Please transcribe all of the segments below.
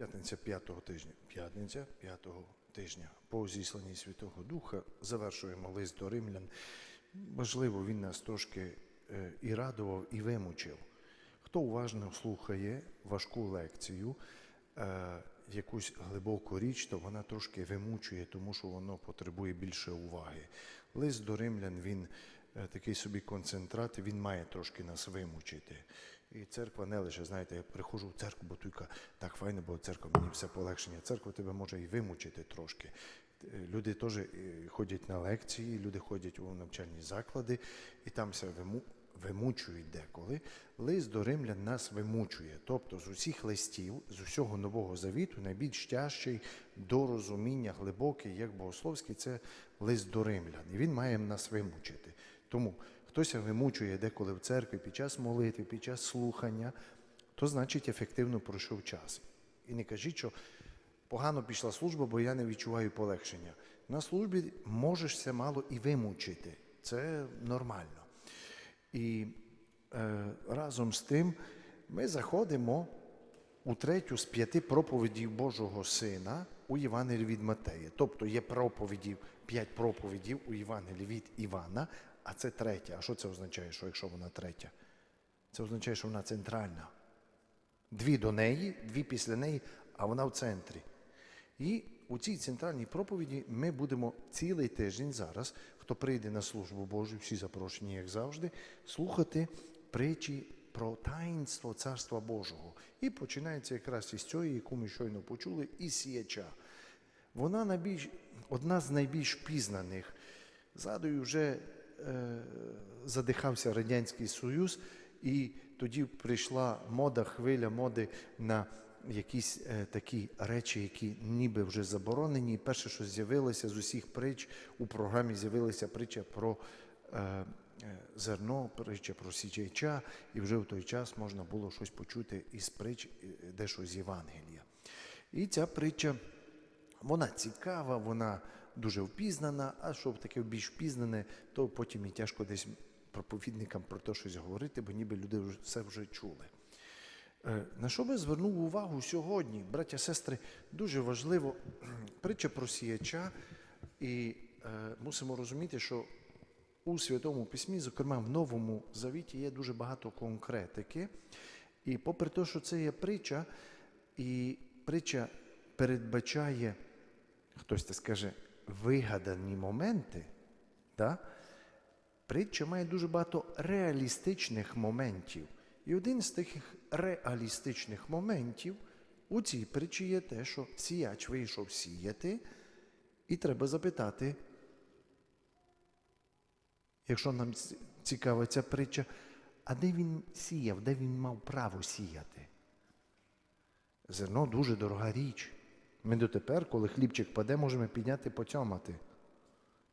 П'ятниця п'ятого тижня. П'ятниця п'ятого тижня. По зісланні Святого Духа завершуємо лист до римлян. Можливо, він нас трошки е, і радував, і вимучив. Хто уважно слухає важку лекцію, е, якусь глибоку річ, то вона трошки вимучує, тому що воно потребує більше уваги. Лист до римлян він такий собі концентрат, він має трошки нас вимучити. І церква не лише, знаєте, я приходжу в церкву, бо тільки так файно, бо церква мені все полегшення. Церква тебе може і вимучити трошки. Е, Люди теж е, ходять на лекції, люди ходять у навчальні заклади, і там все виму, вимучують деколи. Лист до римлян нас вимучує. Тобто з усіх листів, з усього Нового Завіту, найбільш тяжчий до розуміння глибокий, як богословський, це лист до римлян. І він має нас вимучити. Тому хтось вимучує деколи в церкві під час молитви, під час слухання, то значить ефективно пройшов час. І не кажіть, що погано пішла служба, бо я не відчуваю полегшення. На службі можеш це мало і вимучити. Це нормально. І е, разом з тим ми заходимо у третю з п'яти проповідів Божого Сина у Євангелії від Матея. Тобто є проповідів, п'ять проповідів у Євангелії від Івана, а це третя. А що це означає, що якщо вона третя? Це означає, що вона центральна. Дві до неї, дві після неї, а вона в центрі. І у цій центральній проповіді ми будемо цілий тиждень зараз, хто прийде на службу Божу, всі запрошені, як завжди, слухати притчі про таїнство Царства Божого. І починається якраз із цієї, яку ми щойно почули, із сіяча. Вона найбільш, одна з найбільш пізнаних. Згадую, вже задихався Радянський Союз, і тоді прийшла мода, хвиля моди на якісь е, такі речі, які ніби вже заборонені. І перше, що з'явилося з усіх притч, у програмі з'явилася притча про е, е, зерно, притча про січайча, і вже в той час можна було щось почути із притч, е, дещо з Євангелія. І ця притча, вона цікава, вона дуже впізнана, а щоб таке більш впізнане, то потім і тяжко десь проповідникам про те щось говорити, бо ніби люди все вже чули. Е, На що би звернув увагу сьогодні, браття сестри, дуже важливо притча про сіяча, і е, мусимо розуміти, що у Святому Письмі, зокрема в Новому Завіті, є дуже багато конкретики. І попри те, що це є притча, і притча передбачає, хтось це скаже, вигадані моменти, да? притча має дуже багато реалістичних моментів. І один з таких реалістичних моментів у цій притчі є те, що сіяч вийшов сіяти, і треба запитати, якщо нам цікава ця притча, а де він сіяв, де він мав право сіяти? Зерно дуже дорога річ. Ми дотепер, коли хлібчик паде, можемо підняти поцьомати.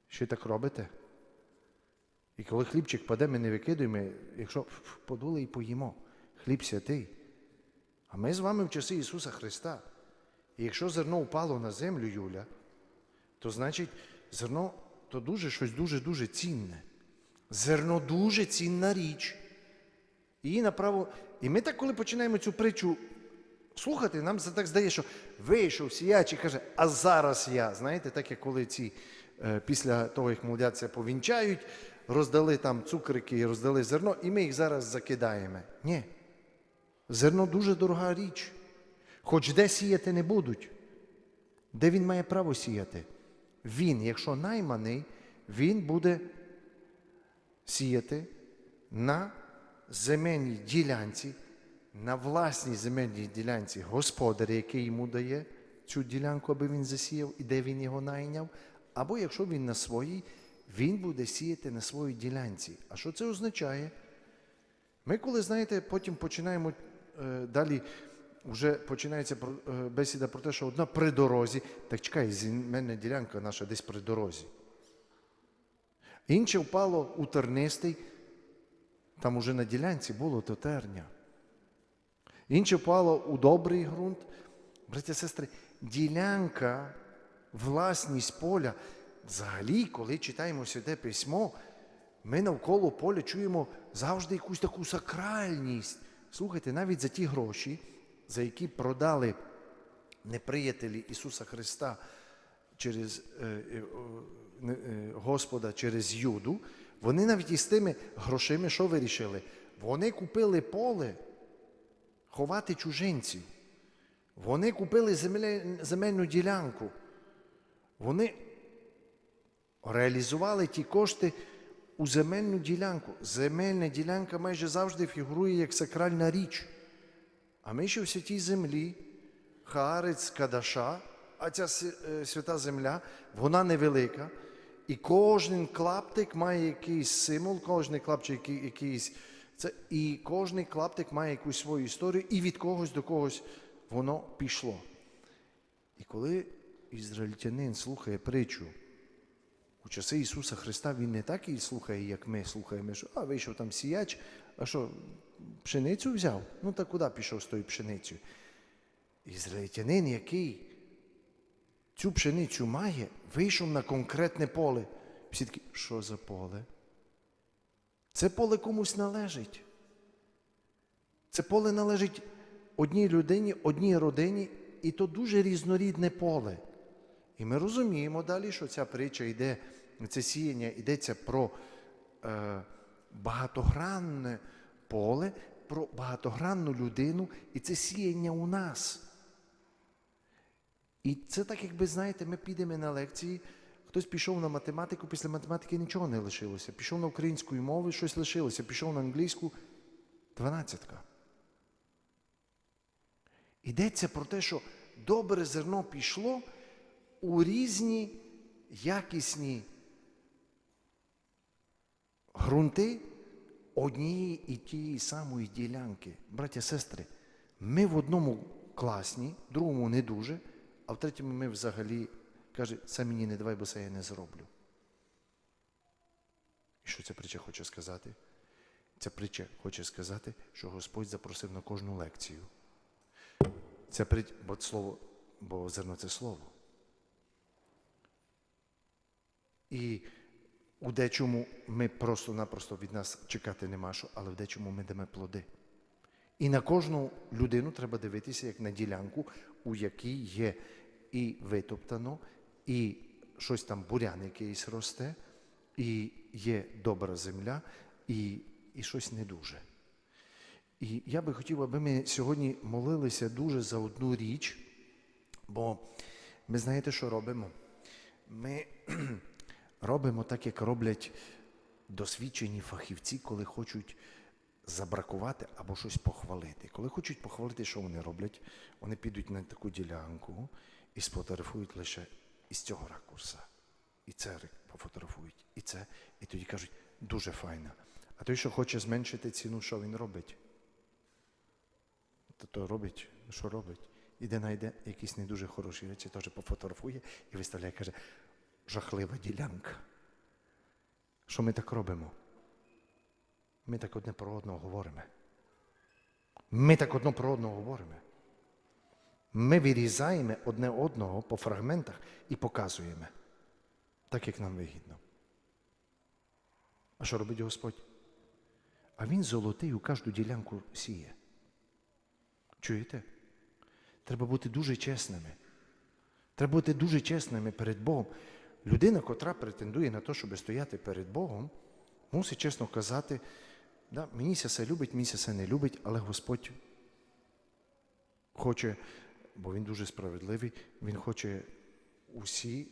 Ще так робите? І коли хлібчик паде, ми не викидуємо, якщо подули і поїмо. Хліб святий. А ми з вами в часи Ісуса Христа. І якщо зерно впало на землю, Юля, то значить зерно то дуже щось дуже-дуже цінне. Зерно дуже цінна річ. І направо. І ми так, коли починаємо цю притчу слухати, нам це так здає, що вийшов сіяч і каже, а зараз я. Знаєте, так як коли ці е, після того, як молодяться повінчають, роздали там цукрики, роздали зерно, і ми їх зараз закидаємо. Ні. Зерно дуже дорога річ. Хоч де сіяти не будуть. Де він має право сіяти? Він, якщо найманий, він буде сіяти на земельній ділянці, на власній земельній ділянці господаря, який йому дає цю ділянку, аби він засіяв, і де він його найняв. Або якщо він на своїй, він буде сіяти на своїй ділянці. А що це означає? Ми, коли знаєте, потім починаємо е, далі. Вже починається е, бесіда про те, що одна при дорозі, так чекай, земельна ділянка наша десь при дорозі. Інше впало у тернистий, там уже на ділянці було то терня. Інше впало у добрий ґрунт. Браття сестри, ділянка, власність поля. Взагалі, коли читаємо Святе Письмо, ми навколо поля чуємо завжди якусь таку сакральність. Слухайте, навіть за ті гроші, за які продали неприятелі Ісуса Христа через е, е, е, Господа через Юду, вони навіть із тими грошима, що вирішили? Вони купили поле ховати чужинців. Вони купили земельну ділянку. Вони реалізували ті кошти у земельну ділянку. Земельна ділянка майже завжди фігурує як сакральна річ. А ми ще в святій землі, Хаарець, Кадаша, а ця е, свята земля, вона невелика. І кожен клаптик має якийсь символ, кожен клаптик який- якийсь. Це, і кожен клаптик має якусь свою історію, і від когось до когось воно пішло. І коли ізраїльтянин слухає притчу у часи Ісуса Христа, він не так її слухає, як ми слухаємо, що а вийшов там сіяч, а що, пшеницю взяв? Ну та куди пішов з тою пшеницею? Ізраїльтянин, який цю пшеницю має, вийшов на конкретне поле. Всі такі, що за поле? Це поле комусь належить. Це поле належить одній людині, одній родині, і то дуже різнорідне поле. І ми розуміємо далі, що ця притча йде, це сіяння йдеться про е, багатогранне поле, про багатогранну людину, і це сіяння у нас. І це так, якби знаєте, ми підемо на лекції. Хтось пішов на математику, після математики нічого не лишилося. Пішов на українську мову, щось лишилося, пішов на англійську дванадцятка. Йдеться про те, що добре зерно пішло у різні якісні ґрунти однієї і тієї самої ділянки. Браття, сестри, ми в одному класні, в другому не дуже, а в третьому ми взагалі каже, це мені не давай, бо це я не зроблю. І що ця притча хоче сказати? Ця притча хоче сказати, що Господь запросив на кожну лекцію. Ця притча, бо слово, бо зерно це слово. І у дечому ми просто-напросто від нас чекати нема що, але в дечому ми даємо плоди. І на кожну людину треба дивитися як на ділянку, у якій є і витоптано, і щось там бурян якийсь росте, і є добра земля, і, і щось не дуже. І я би хотів, аби ми сьогодні молилися дуже за одну річ, бо ми знаєте, що робимо? Ми робимо так, як роблять досвідчені фахівці, коли хочуть забракувати або щось похвалити. Коли хочуть похвалити, що вони роблять, вони підуть на таку ділянку і сфотографують лише із цього ракурса. І це пофотографують, і це, і тоді кажуть, дуже файно. А той, що хоче зменшити ціну, що він робить? То, то робить, що робить? Іде знайде якісь не дуже хороші речі, теж пофотографує і виставляє, каже, жахлива ділянка. Що ми так робимо? Ми так одне про одного говоримо. Ми так одне про одного говоримо. Ми вирізаємо одне одного по фрагментах і показуємо, так як нам вигідно. А що робить Господь? А Він золотий у кожну ділянку сіє. Чуєте? Треба бути дуже чесними. Треба бути дуже чесними перед Богом. Людина, котра претендує на те, щоб стояти перед Богом, мусить чесно казати, да, мені все любить, мені все не любить, але Господь хоче, бо Він дуже справедливий, Він хоче усі,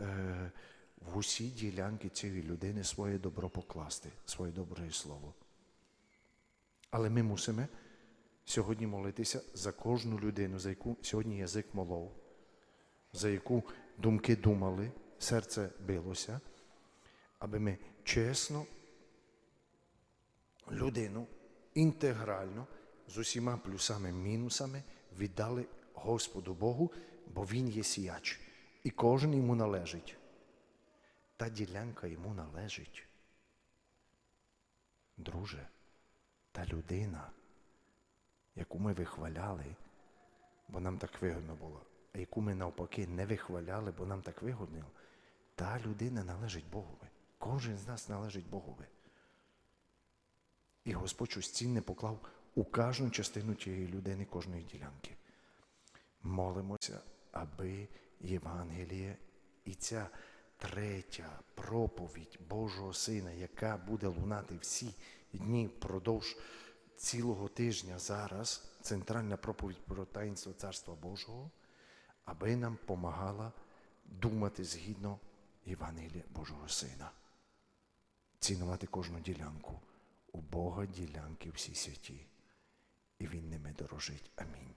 е, в усі ділянки цієї людини своє добро покласти, своє добре слово. Але ми мусимо сьогодні молитися за кожну людину, за яку сьогодні язик молов, за яку думки думали, серце билося, аби ми чесно людину інтегрально з усіма плюсами мінусами віддали Господу Богу, бо Він є сіяч, і кожен йому належить. Та ділянка йому належить. Друже, та людина, яку ми вихваляли, бо нам так вигодно було, а яку ми навпаки не вихваляли, бо нам так вигодно, та людина належить Богові. Кожен з нас належить Богові. І Господь щось цінне поклав у кожну частину тієї людини, кожної ділянки. Молимося, аби Євангеліє і ця третя проповідь Божого Сина, яка буде лунати всі дні впродовж цілого тижня зараз, центральна проповідь про таїнство Царства Божого, аби нам помагала думати згідно Євангелія Божого Сина. Цінувати кожну ділянку. У Бога ділянки всі святі, і Він ними дорожить. Амінь.